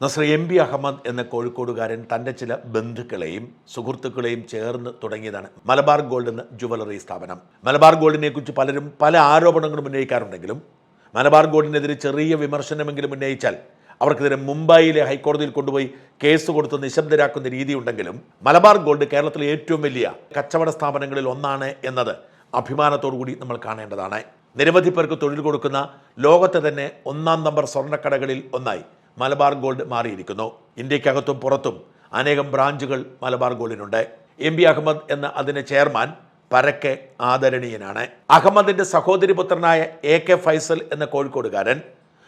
Nasra M P Ahmed എന്ന കോഴിക്കോടുകാരൻ തന്റെ ചില ബന്ധുക്കളെയും സുഹൃത്തുക്കളെയും ചേർന്ന് തുടങ്ങിയതാണ് മലബാർ ഗോൾഡ് എന്ന ജുവലറി സ്ഥാപനം. മലബാർ ഗോൾഡിനെ കുറിച്ച് പലരും പല ആരോപണങ്ങളും ഉന്നയിക്കാറുണ്ടെങ്കിലും മലബാർ ഗോൾഡിനെതിരെ ചെറിയ വിമർശനമെങ്കിലും ഉന്നയിച്ചാൽ അവർക്കെതിരെ മുംബൈയിലെ ഹൈക്കോടതിയിൽ കൊണ്ടുപോയി കേസ് കൊടുത്ത് നിശബ്ദരാക്കുന്ന രീതിയുണ്ടെങ്കിലും മലബാർ ഗോൾഡ് കേരളത്തിലെ ഏറ്റവും വലിയ കച്ചവട സ്ഥാപനങ്ങളിൽ ഒന്നാണ് എന്നത് അഭിമാനത്തോടു കൂടി നമ്മൾ കാണേണ്ടതാണ്. നിരവധി പേർക്ക് തൊഴിൽ കൊടുക്കുന്ന ലോകത്തെ തന്നെ ഒന്നാം നമ്പർ സ്വർണക്കടകളിൽ ഒന്നായി. മലബാർ ഗോൾഡ് മാറിയിരിക്കുന്നു. ഇന്ത്യക്കകത്തും പുറത്തും അനേകം ബ്രാഞ്ചുകൾ മലബാർ ഗോൾഡിനുണ്ട്. എം ബി അഹമ്മദ് എന്ന അതിന്റെ ചെയർമാൻ പരക്കെ ആദരണീയനാണ്. അഹമ്മദിന്റെ സഹോദരി പുത്രനായ എ കെ ഫൈസൽ എന്ന കോഴിക്കോടുകാരൻ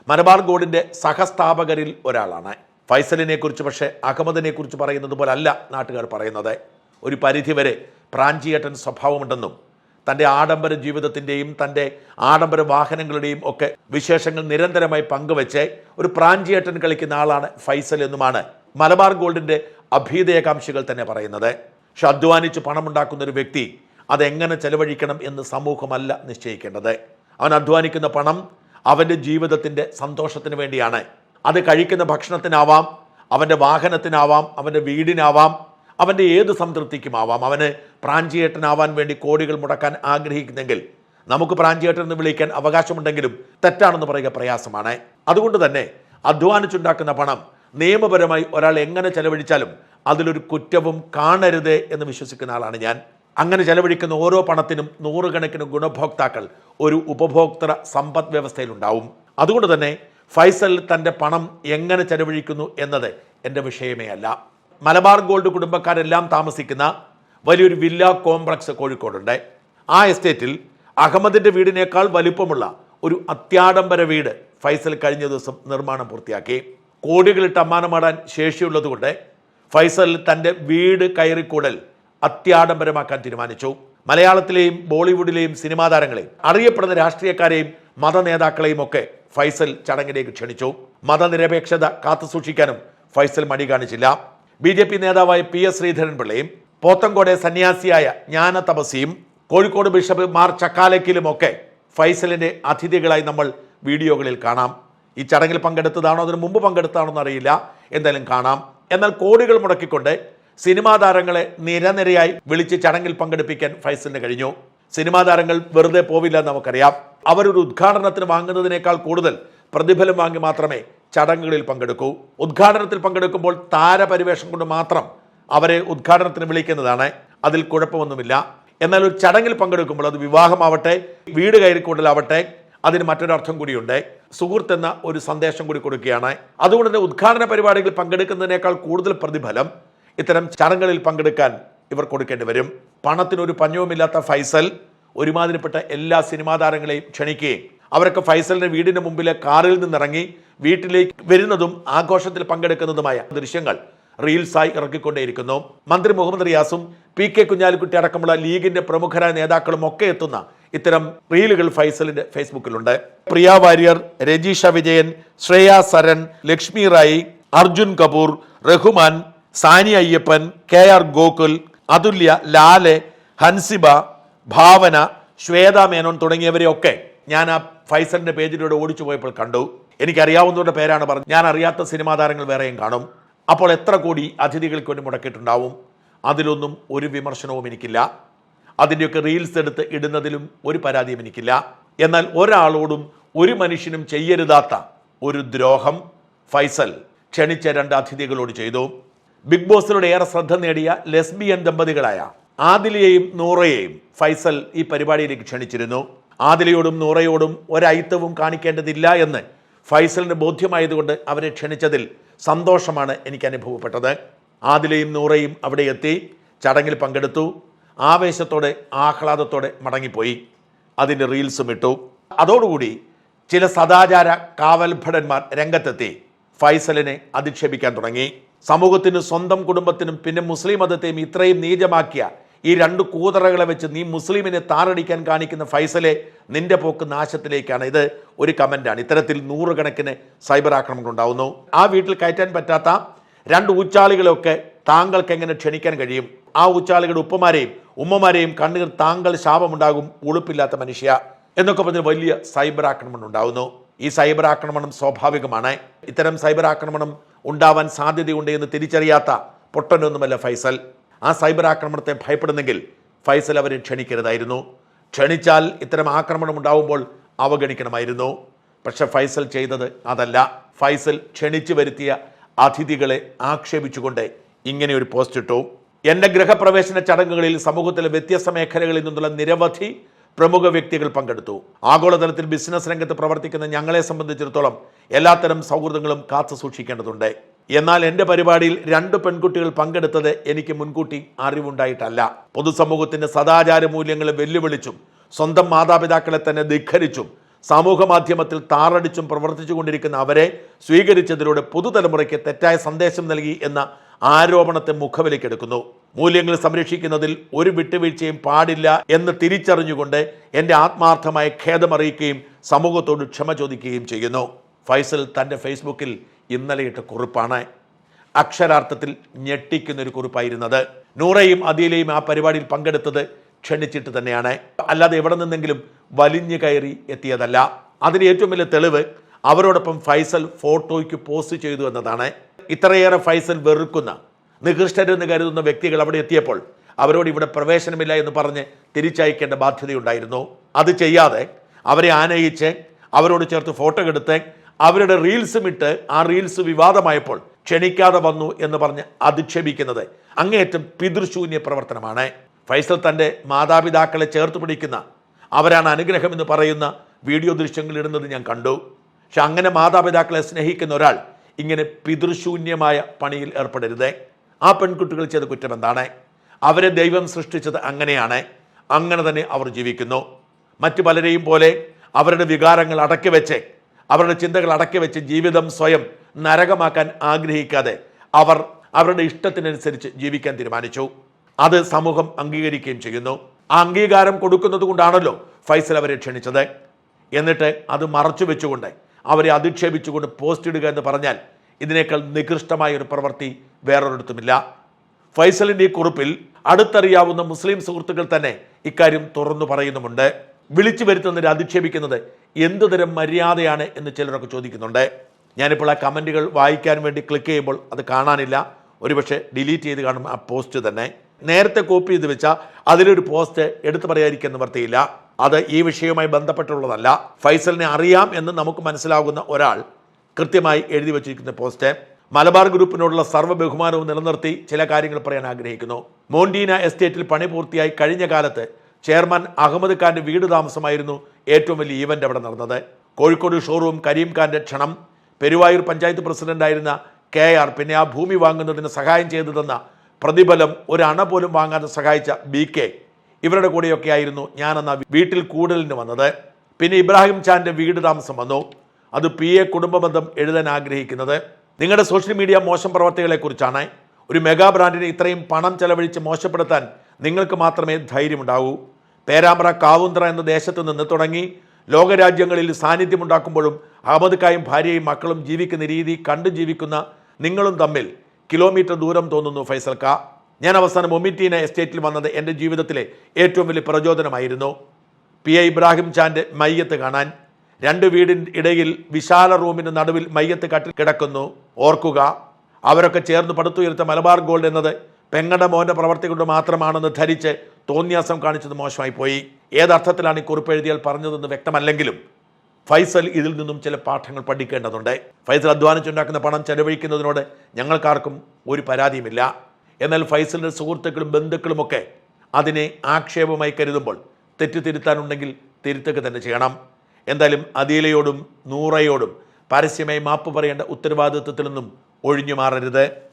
മലബാർ ഗോൾഡിന്റെ സഹസ്ഥാപകരിൽ ഒരാളാണ്. ഫൈസലിനെ കുറിച്ച് പക്ഷേ അഹമ്മദിനെ കുറിച്ച് പറയുന്നത് പോലല്ല നാട്ടുകാർ പറയുന്നത്. ഒരു പരിധിവരെ പ്രാഞ്ചിയേട്ടൻ സ്വഭാവമുണ്ടെന്നും തന്റെ ആഡംബര ജീവിതത്തിന്റെയും തന്റെ ആഡംബര വാഹനങ്ങളുടെയും ഒക്കെ വിശേഷങ്ങൾ നിരന്തരമായി പങ്കുവെച്ച് ഒരു പ്രാഞ്ചിയേട്ടൻ കളിക്കുന്ന ആളാണ് ഫൈസൽ എന്നുമാണ് മലബാർ ഗോൾഡിന്റെ അഭീതയകാംക്ഷികൾ തന്നെ പറയുന്നത്. പക്ഷെ അധ്വാനിച്ച് പണമുണ്ടാക്കുന്ന ഒരു വ്യക്തി അതെങ്ങനെ ചെലവഴിക്കണം എന്ന് സമൂഹമല്ല നിശ്ചയിക്കേണ്ടത്. അവൻ അധ്വാനിക്കുന്ന പണം അവന്റെ ജീവിതത്തിന്റെ സന്തോഷത്തിന് വേണ്ടിയാണ്. അത് കഴിക്കുന്ന ഭക്ഷണത്തിനാവാം അവന്റെ വാഹനത്തിനാവാം അവന്റെ വീടിനാവാം അവന്റെ ഏത് സംതൃപ്തിക്കുമാവാം? അവന് പ്രാഞ്ചിയേട്ടനാവാൻ വേണ്ടി കോടികൾ മുടക്കാൻ ആഗ്രഹിക്കുന്നെങ്കിൽ നമുക്ക് പ്രാഞ്ചിയേട്ടൻ എന്ന് വിളിക്കാൻ അവകാശമുണ്ടെങ്കിലും തെറ്റാണെന്ന് പറയുക പ്രയാസമാണ്. അതുകൊണ്ട് തന്നെ അധ്വാനിച്ചുണ്ടാക്കുന്ന പണം നിയമപരമായി ഒരാൾ എങ്ങനെ ചെലവഴിച്ചാലും അതിലൊരു കുറ്റവും കാണരുത് എന്ന് വിശ്വസിക്കുന്ന ആളാണ് ഞാൻ. അങ്ങനെ ചെലവഴിക്കുന്ന ഓരോ പണത്തിനും നൂറുകണക്കിന് ഗുണഭോക്താക്കൾ ഒരു ഉപഭോക്തൃ സമ്പദ് വ്യവസ്ഥയിലുണ്ടാവും. അതുകൊണ്ട് തന്നെ ഫൈസൽ തന്റെ പണം എങ്ങനെ ചെലവഴിക്കുന്നു എന്നത് എന്റെ വിഷയമേ അല്ല. മലബാർ ഗോൾഡ് കുടുംബക്കാരെല്ലാം താമസിക്കുന്ന വലിയൊരു വില്ല കോംപ്ലക്സ് കോഴിക്കോടുണ്ട്. ആ എസ്റ്റേറ്റിൽ അഹമ്മദിന്റെ വീടിനേക്കാൾ വലിപ്പമുള്ള ഒരു അത്യാഡംബര വീട് ഫൈസൽ കഴിഞ്ഞ ദിവസം നിർമ്മാണം പൂർത്തിയാക്കി. കോടികളിട്ട് അമ്മാനമാടാൻ ശേഷിയുള്ളതുകൊണ്ട് ഫൈസൽ തന്റെ വീട് കയറിക്കൂടൽ അത്യാഡംബരമാക്കാൻ തീരുമാനിച്ചു. മലയാളത്തിലെയും ബോളിവുഡിലെയും സിനിമാ താരങ്ങളെയും അറിയപ്പെടുന്ന രാഷ്ട്രീയക്കാരെയും മത നേതാക്കളെയും ഒക്കെ ഫൈസൽ ചടങ്ങിലേക്ക് ക്ഷണിച്ചു. മതനിരപേക്ഷത കാത്തുസൂക്ഷിക്കാനും ഫൈസൽ മടി കാണിച്ചില്ല. ബി ജെ പി നേതാവായ പി എസ് ശ്രീധരൻപിള്ളയും പോത്തങ്കോടെ സന്യാസിയായ ജ്ഞാന തപസിയും കോഴിക്കോട് ബിഷപ്പ് മാർ ചക്കാലക്കിലുമൊക്കെ ഫൈസലിന്റെ അതിഥികളായി നമ്മൾ വീഡിയോകളിൽ കാണാം. ഈ ചടങ്ങിൽ പങ്കെടുത്തതാണോ അതിന് മുമ്പ് പങ്കെടുത്താണോ എന്നറിയില്ല എന്തായാലും കാണാം. എന്നാൽ കോടികൾ മുടക്കിക്കൊണ്ട് സിനിമാ താരങ്ങളെ നിരനിരയായി വിളിച്ച് ചടങ്ങിൽ പങ്കെടുപ്പിക്കാൻ ഫൈസലിന് കഴിഞ്ഞു. സിനിമാ താരങ്ങൾ വെറുതെ പോവില്ല നമുക്കറിയാം. അവരൊരു ഉദ്ഘാടനത്തിന് വാങ്ങുന്നതിനേക്കാൾ കൂടുതൽ പ്രതിഫലം വാങ്ങി മാത്രമേ ചടങ്ങുകളിൽ പങ്കെടുക്കൂ. ഉദ്ഘാടനത്തിൽ പങ്കെടുക്കുമ്പോൾ താരപരിവേഷം കൊണ്ട് മാത്രം അവരെ ഉദ്ഘാടനത്തിന് വിളിക്കുന്നതാണ്. അതിൽ കുഴപ്പമൊന്നുമില്ല. എന്നാൽ ഒരു ചടങ്ങിൽ പങ്കെടുക്കുമ്പോൾ അത് വിവാഹമാവട്ടെ വീട് കയറിക്കൂടലാവട്ടെ അതിന് മറ്റൊരർത്ഥം കൂടിയുണ്ട്. സുഹൃത്ത് എന്ന ഒരു സന്ദേശം കൂടി കൊടുക്കുകയാണ്. അതുകൊണ്ട് തന്നെ ഉദ്ഘാടന പരിപാടികളിൽ പങ്കെടുക്കുന്നതിനേക്കാൾ കൂടുതൽ പ്രതിഫലം ഇത്തരം ചടങ്ങുകളിൽ പങ്കെടുക്കാൻ ഇവർ കൊടുക്കേണ്ടി വരും. പണത്തിനൊരു പഞ്ഞവുമില്ലാത്ത ഫൈസൽ ഒരുമാതിരിപ്പെട്ട എല്ലാ സിനിമാ താരങ്ങളെയും ക്ഷണിക്കുകയും അവരൊക്കെ ഫൈസലിന്റെ വീടിന് മുമ്പിലെ കാറിൽ നിന്നിറങ്ങി വീട്ടിലേക്ക് വരുന്നതും ആഘോഷത്തിൽ പങ്കെടുക്കുന്നതുമായ ദൃശ്യങ്ങൾ റീൽസായി ഇറക്കിക്കൊണ്ടേയിരിക്കുന്നു. മന്ത്രി മുഹമ്മദ് റിയാസും പി കെ കുഞ്ഞാലിക്കുട്ടി അടക്കമുള്ള ലീഗിന്റെ പ്രമുഖരായ നേതാക്കളും ഒക്കെ എത്തുന്ന ഇത്തരം റീലുകൾ ഫൈസലിന്റെ ഫേസ്ബുക്കിലുണ്ട്. പ്രിയ വാര്യർ രജീഷ വിജയൻ ശ്രേയ സരൺ ലക്ഷ്മി റായി അർജുൻ കപൂർ റഹ്മാൻ സാനി അയ്യപ്പൻ കെ ആർ ഗോകുൽ അതുല്യ ലാലെ ഹൻസിബ ഭാവന ശ്വേത മേനോൻ തുടങ്ങിയവരെയൊക്കെ ഞാൻ ആ ഫൈസലിന്റെ പേജിലൂടെ ഓടിച്ചു പോയപ്പോൾ കണ്ടു. എനിക്കറിയാവുന്നവരുടെ പേരാണ് പറഞ്ഞത് ഞാൻ അറിയാത്ത സിനിമാ താരങ്ങൾ വേറെയും കാണും. അപ്പോൾ എത്ര കോടി അതിഥികൾക്ക് വേണ്ടി മുടക്കിയിട്ടുണ്ടാവും? അതിലൊന്നും ഒരു വിമർശനവും എനിക്കില്ല. അതിന്റെയൊക്കെ റീൽസ് എടുത്ത് ഇടുന്നതിലും ഒരു പരാതിയും എനിക്കില്ല. എന്നാൽ ഒരാളോടും ഒരു മനുഷ്യനും ചെയ്യരുതാത്ത ഒരു ദ്രോഹം ഫൈസൽ ക്ഷണിച്ച രണ്ട് അതിഥികളോട് ചെയ്തു. ബിഗ് ബോസിലൂടെ ഏറെ ശ്രദ്ധ നേടിയ ലെസ്ബിയൻ ദമ്പതികളായ ആദിലയെയും നൂറയെയും ഫൈസൽ ഈ പരിപാടിയിലേക്ക് ക്ഷണിച്ചിരുന്നു. ആദിലയോടും നൂറയോടും ഒരയിത്തവും കാണിക്കേണ്ടതില്ല എന്ന് ഫൈസലിന് ബോധ്യമായതുകൊണ്ട് അവരെ ക്ഷണിച്ചതിൽ സന്തോഷമാണ് എനിക്ക് അനുഭവപ്പെട്ടത്. ആദിലയും നൂറയും അവിടെ എത്തി ചടങ്ങിൽ പങ്കെടുത്തു. ആവേശത്തോടെ ആഹ്ലാദത്തോടെ മടങ്ങിപ്പോയി. അതിന്റെ റീൽസും ഇട്ടു. അതോടുകൂടി ചില സദാചാര കാവൽഭടന്മാർ രംഗത്തെത്തി. ഫൈസലിനെ അധിക്ഷേപിക്കാൻ തുടങ്ങി. സമൂഹത്തിനും സ്വന്തം കുടുംബത്തിനും പിന്നെ മുസ്ലിം മതത്തെയും ഇത്രയും നീചമാക്കിയ ഈ രണ്ട് കൂതറകളെ വെച്ച് നീ മുസ്ലിമിനെ താറടിക്കാൻ കാണിക്കുന്ന ഫൈസലെ നിന്റെ പോക്ക് നാശത്തിലേക്കാണ്. ഇത് ഒരു കമന്റാണ്. ഇത്തരത്തിൽ നൂറുകണക്കിന് സൈബർ ആക്രമണങ്ങൾ ഉണ്ടാവുന്നു. ആ വീട്ടിൽ കയറ്റാൻ പറ്റാത്ത രണ്ട് ഊച്ചാളികളെയൊക്കെ താങ്കൾക്ക് എങ്ങനെ ക്ഷണിക്കാൻ കഴിയും? ആ ഉച്ചാളികളുടെ ഉപ്പമാരെയും ഉമ്മമാരെയും കണ്ണീർ താങ്കൾ ശാപമുണ്ടാകും ഉളുപ്പില്ലാത്ത മനുഷ്യ എന്നൊക്കെ പറഞ്ഞ് വലിയ സൈബർ ആക്രമണം ഉണ്ടാവുന്നു. ഈ സൈബർ ആക്രമണം സ്വാഭാവികമാണ്. ഇത്തരം സൈബർ ആക്രമണം ഉണ്ടാവാൻ സാധ്യതയുണ്ട് എന്ന് തിരിച്ചറിയാത്ത പൊട്ടനൊന്നുമല്ല ഫൈസൽ. ആ സൈബർ ആക്രമണത്തെ ഭയപ്പെടുന്നെങ്കിൽ ഫൈസൽ അവരെ ക്ഷണിക്കരുതായിരുന്നു. ക്ഷണിച്ചാൽ ഇത്തരം ആക്രമണം ഉണ്ടാവുമ്പോൾ അവഗണിക്കണമായിരുന്നു. പക്ഷെ ഫൈസൽ ചെയ്തത് അതല്ല. ഫൈസൽ ക്ഷണിച്ചു വരുത്തിയ അതിഥികളെ ആക്ഷേപിച്ചുകൊണ്ട് ഇങ്ങനെ ഒരു പോസ്റ്റ് ഇട്ടു. എന്റെ ഗൃഹപ്രവേശന ചടങ്ങുകളിൽ സമൂഹത്തിലെ വ്യത്യസ്ത മേഖലകളിൽ നിന്നുള്ള നിരവധി പ്രമുഖ വ്യക്തികൾ പങ്കെടുത്തു. ആഗോളതലത്തിൽ ബിസിനസ് രംഗത്ത് പ്രവർത്തിക്കുന്ന ഞങ്ങളെ സംബന്ധിച്ചിടത്തോളം എല്ലാത്തരം സൗഹൃദങ്ങളും കാത്തു സൂക്ഷിക്കേണ്ടതുണ്ട്. എന്നാൽ എന്റെ പരിപാടിയിൽ രണ്ട് പെൺകുട്ടികൾ പങ്കെടുത്തത് എനിക്ക് മുൻകൂട്ടി അറിവുണ്ടായിട്ടല്ല. പൊതുസമൂഹത്തിന്റെ സദാചാര മൂല്യങ്ങളെ വെല്ലുവിളിച്ചും സ്വന്തം മാതാപിതാക്കളെ തന്നെ ധിഖരിച്ചും സാമൂഹ്യ മാധ്യമത്തിൽ താറടിച്ചും പ്രവർത്തിച്ചുകൊണ്ടിരിക്കുന്ന അവരെ സ്വീകരിച്ചതിലൂടെ പുതുതലമുറയ്ക്ക് തെറ്റായ സന്ദേശം നൽകി എന്ന ആരോപണത്തെ മുഖവിലേക്കെടുക്കുന്നു. മൂല്യങ്ങൾ സംരക്ഷിക്കുന്നതിൽ ഒരു വിട്ടുവീഴ്ചയും പാടില്ല എന്ന് തിരിച്ചറിഞ്ഞുകൊണ്ട് എന്റെ ആത്മാർത്ഥമായ ഖേദമറിയിക്കുകയും സമൂഹത്തോട് ക്ഷമ ചോദിക്കുകയും ചെയ്യുന്നു. ഫൈസൽ തന്റെ ഫേസ്ബുക്കിൽ ഇന്നലെ ഇട്ട കുറിപ്പാണ്. അക്ഷരാർത്ഥത്തിൽ ഞെട്ടിക്കുന്ന ഒരു കുറിപ്പായിരുന്നത്. നൂറയും അതിലെയും ആ പരിപാടിയിൽ പങ്കെടുത്തത് ക്ഷണിച്ചിട്ട് തന്നെയാണ്. അല്ലാതെ എവിടെ നിന്നെങ്കിലും വലിഞ്ഞു കയറി എത്തിയതല്ല. അതിന് ഏറ്റവും വലിയ തെളിവ് അവരോടൊപ്പം ഫൈസൽ ഫോട്ടോയ്ക്ക് പോസ്റ്റ് ചെയ്തു എന്നതാണ്. ഇത്രയേറെ ഫൈസൽ വെറുക്കുന്ന നികൃഷ്ടരെന്ന് കരുതുന്ന വ്യക്തികൾ അവിടെ എത്തിയപ്പോൾ അവരോട് ഇവിടെ പ്രവേശനമില്ല എന്ന് പറഞ്ഞ് തിരിച്ചയക്കേണ്ട ബാധ്യതയുണ്ടായിരുന്നു. അത് ചെയ്യാതെ അവരെ ആനയിച്ച് അവരോട് ചേർത്ത് ഫോട്ടോ എടുത്ത് അവരുടെ റീൽസും ഇട്ട് ആ റീൽസ് വിവാദമായപ്പോൾ ക്ഷണിക്കാതെ വന്നു എന്ന് പറഞ്ഞ് അധിക്ഷേപിക്കുന്നത് അങ്ങേയറ്റം പിതൃശൂന്യ പ്രവർത്തനമാണ്. ഫൈസൽ തന്റെ മാതാപിതാക്കളെ ചേർത്ത് പിടിക്കുന്ന അവരാണ് അനുഗ്രഹം എന്ന് പറയുന്ന വീഡിയോ ദൃശ്യങ്ങൾ ഇടുന്നത് ഞാൻ കണ്ടു. പക്ഷെ അങ്ങനെ മാതാപിതാക്കളെ സ്നേഹിക്കുന്ന ഒരാൾ ഇങ്ങനെ പിതൃശൂന്യമായ പണിയിൽ ഏർപ്പെടരുത്. ആ പെൺകുട്ടികൾ ചെയ്ത കുറ്റം എന്താണ്? അവരെ ദൈവം സൃഷ്ടിച്ചത് അങ്ങനെയാണ്. അങ്ങനെ തന്നെ അവർ ജീവിക്കുന്നു. മറ്റു പലരെയും പോലെ അവരുടെ വികാരങ്ങൾ അടക്കി വെച്ച് അവരുടെ ചിന്തകൾ അടക്കി വെച്ച് ജീവിതം സ്വയം നരകമാക്കാൻ ആഗ്രഹിക്കാതെ അവർ അവരുടെ ഇഷ്ടത്തിനനുസരിച്ച് ജീവിക്കാൻ തീരുമാനിച്ചു. അത് സമൂഹം അംഗീകരിക്കുകയും ചെയ്യുന്നു. ആ അംഗീകാരം കൊടുക്കുന്നത് കൊണ്ടാണല്ലോ ഫൈസൽ അവരെ ക്ഷണിച്ചത്. എന്നിട്ട് അത് മറച്ചു വെച്ചുകൊണ്ട് അവരെ അധിക്ഷേപിച്ചുകൊണ്ട് പോസ്റ്റ് ഇടുക എന്ന് പറഞ്ഞാൽ ഇതിനേക്കാൾ നികൃഷ്ടമായ ഒരു പ്രവൃത്തി വേറൊരിടത്തുമില്ല. ഫൈസലിന്റെ ഈ കുറിപ്പിൽ അടുത്തറിയാവുന്ന മുസ്ലിം സുഹൃത്തുക്കൾ തന്നെ ഇക്കാര്യം തുറന്നു പറയുന്നുമുണ്ട്. വിളിച്ചു വരുത്തുന്നതിനെ അധിക്ഷേപിക്കുന്നത് എന്തുതരം മര്യാദയാണ് എന്ന് ചിലരൊക്കെ ചോദിക്കുന്നുണ്ട്. ഞാനിപ്പോൾ ആ കമന്റുകൾ വായിക്കാൻ വേണ്ടി ക്ലിക്ക് ചെയ്യുമ്പോൾ അത് കാണാനില്ല. ഒരുപക്ഷെ ഡിലീറ്റ് ചെയ്ത് കാണും ആ പോസ്റ്റ് തന്നെ. നേരത്തെ കോപ്പി ചെയ്ത് വെച്ച അതിലൊരു പോസ്റ്റ് എടുത്തു പറയാതിരിക്കുന്ന നിവർത്തിയില്ല അത് ഈ വിഷയവുമായി ബന്ധപ്പെട്ടുള്ളതല്ല. ഫൈസലിനെ അറിയാം എന്ന് നമുക്ക് മനസ്സിലാകുന്ന ഒരാൾ കൃത്യമായി എഴുതി വച്ചിരിക്കുന്ന പോസ്റ്റ് മലബാർ ഗ്രൂപ്പിനോടുള്ള സർവ ബഹുമാനവും നിലനിർത്തി ചില കാര്യങ്ങൾ പറയാൻ ആഗ്രഹിക്കുന്നു. മോണ്ടീന എസ്റ്റേറ്റിൽ പണി പൂർത്തിയായി കഴിഞ്ഞ കാലത്ത് ചെയർമാൻ അഹമ്മദ് ഖാന്റെ വീട് താമസമായിരുന്നു. ഏറ്റവും വലിയ ഈവന്റ് അവിടെ നടന്നത്. കോഴിക്കോട് ഷോറൂം കരീം ഖാന്റെ ക്ഷണം. പെരുവായൂർ പഞ്ചായത്ത് പ്രസിഡന്റായിരുന്ന കെ ആർ പിന്നെ ആ ഭൂമി വാങ്ങുന്നതിന് സഹായം ചെയ്തു തന്ന പ്രതിഫലം ഒരു അണ പോലും വാങ്ങാതെ സഹായിച്ച ബി കെ. ഇവരുടെ കൂടെയൊക്കെ ആയിരുന്നു ഞാൻ ഞാനെന്ന വീട്ടിൽ കൂടലിന് വന്നത്. പിന്നെ ഇബ്രാഹിം ചാന്റെ വീട് താമസം വന്നു. അത് പി എ കുടുംബബന്ധം എഴുതാൻ ആഗ്രഹിക്കുന്നത്. നിങ്ങളുടെ സോഷ്യൽ മീഡിയ മോശം പ്രവർത്തികളെക്കുറിച്ചാണ്. ഒരു മെഗാ ബ്രാൻഡിനെ ഇത്രയും പണം ചെലവഴിച്ച് മോശപ്പെടുത്താൻ നിങ്ങൾക്ക് മാത്രമേ ധൈര്യമുണ്ടാവൂ. പേരാമ്പ്ര കാവുന്ത്ര എന്ന ദേശത്ത് നിന്ന് തുടങ്ങി ലോകരാജ്യങ്ങളിൽ സാന്നിധ്യമുണ്ടാക്കുമ്പോഴും അഹമ്മദ്ക്കായും ഭാര്യയും മക്കളും ജീവിക്കുന്ന രീതി കണ്ടു ജീവിക്കുന്ന നിങ്ങളും തമ്മിൽ കിലോമീറ്റർ ദൂരം തോന്നുന്നു ഫൈസൽ കാ ഞാൻ അവസാനം ഒമിറ്റീന എസ്റ്റേറ്റിൽ വന്നത് എന്റെ ജീവിതത്തിലെ ഏറ്റവും വലിയ പ്രചോദനമായിരുന്നു. പി എ ഇബ്രാഹിം ചാന്റെ മയ്യത്ത് കാണാൻ. രണ്ട് വീടിന്റെ ഇടയിൽ വിശാല റൂമിന്റെ നടുവിൽ മയ്യത്ത് കട്ടിൽ കിടക്കുന്നു. ഓർക്കുക അവരൊക്കെ ചേർന്ന് പടുത്തുയർത്ത മലബാർ ഗോൾഡ് എന്നത് പെങ്ങട മോന്റെ പ്രവർത്തി കൊണ്ട് മാത്രമാണെന്ന് ധരിച്ച് തോന്നിയാസം കാണിച്ചത് മോശമായി പോയി. ഏതർത്ഥത്തിലാണ് ഈ കുറിപ്പ് എഴുതിയാൽ പറഞ്ഞതെന്ന് വ്യക്തമല്ലെങ്കിലും ഫൈസൽ ഇതിൽ നിന്നും ചില പാഠങ്ങൾ പഠിക്കേണ്ടതുണ്ട്. ഫൈസൽ അധ്വാനിച്ചുണ്ടാക്കുന്ന പണം ചെലവഴിക്കുന്നതിനോട് ഞങ്ങൾക്കാർക്കും ഒരു പരാതിയുമില്ല. എന്നാൽ ഫൈസലിന്റെ സുഹൃത്തുക്കളും ബന്ധുക്കളുമൊക്കെ അതിനെ ആക്ഷേപമായി കരുതുമ്പോൾ തെറ്റ് തിരുത്താനുണ്ടെങ്കിൽ തിരുത്തുക തന്നെ ചെയ്യണം. എന്തായാലും അദീലയോടും നൂറയോടും പരസ്യമായി മാപ്പ് പറയേണ്ട ഉത്തരവാദിത്വത്തിൽ നിന്നും ഒഴിഞ്ഞു മാറരുത്.